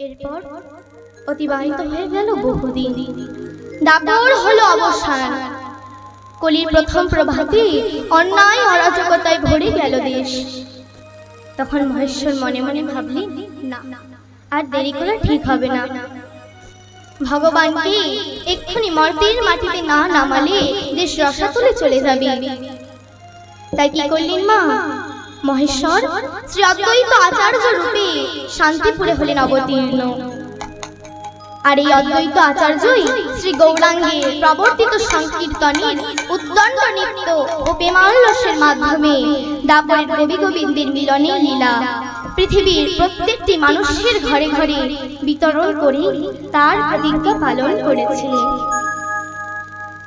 এরপর অতিবাহিত হয়ে গেল বহুদিন। দাপর হলো অবসান। কলির প্রথম প্রভাতে অন্যায় অরাজকতায় ভরে গেল দেশ। তখন মহেশ্বর মনে মনে ভাবলেন, না, আর দেরি করা ঠিক হবে না। ভগবানকে এক্ষুনি মর্তের মাটিতে না নামালে দেশ রসাতলে চলে যাবে। তাই কি করলেন মা? মহেশ্বর শ্রী অদ্বৈত আচার্য রূপে শান্তিপুরে হলেন অবতীর্ণ। আর এই অদ্বৈত আচার্যই শ্রী গৌরাঙ্গে প্রবর্তিত সংকীর্তনের উদ্দণ্ড নৃত্য ও প্রেমাল্লসের মাধ্যমে দাপরের কবি গোবিন্দের মিলনের লীলা পৃথিবীর প্রত্যেকটি মানুষের ঘরে ঘরে বিতরণ করে তার প্রতিজ্ঞা পালন করেছিলেন।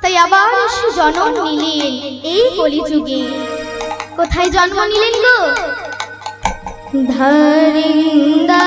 তাই আবার জন্ম নিলেন এই কলিযুগে। কোথায় জন্ম নিলেন গো? ধরিন্দা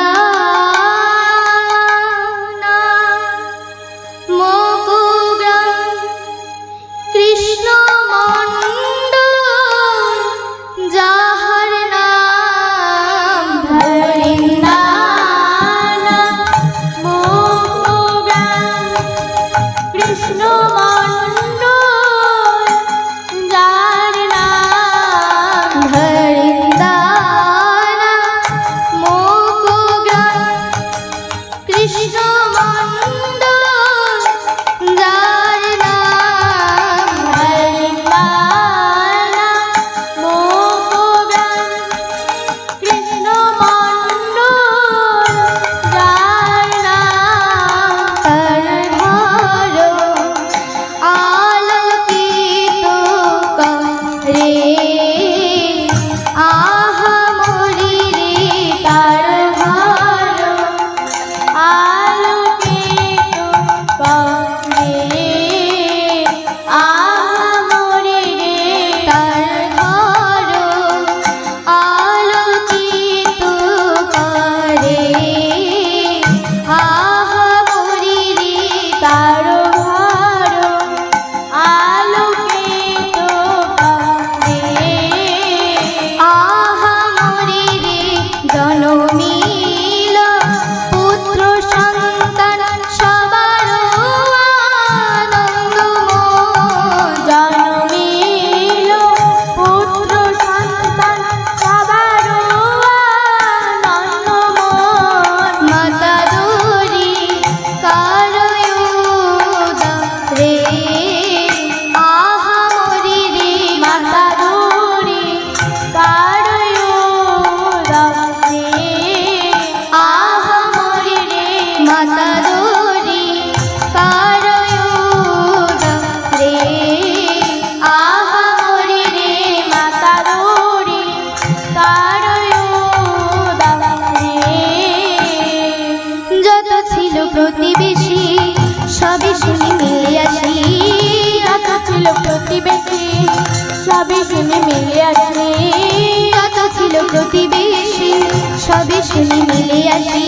সবই শুনে মিলে আসি যত ছিল প্রতিবেশী। সবই শুনে মিলে আসি যত ছিল প্রতিবেশী। সবই শুনে মিলে আসি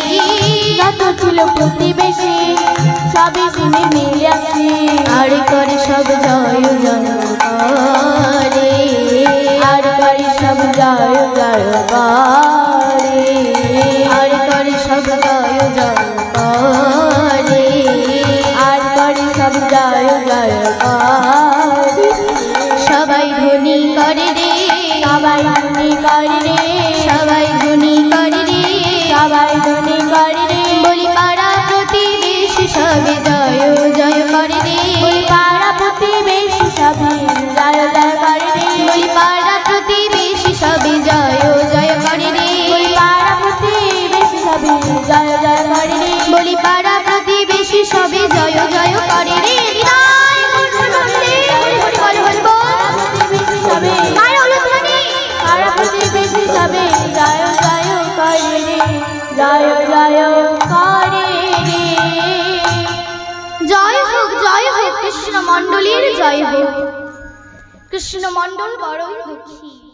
যত ছিল প্রতিবেশী। সবই শুনে মিলে আসি। আর করে সব জয় জন করে। মণ্ডলীর জয় হোক। কৃষ্ণ মণ্ডল বড়ই দুঃখী।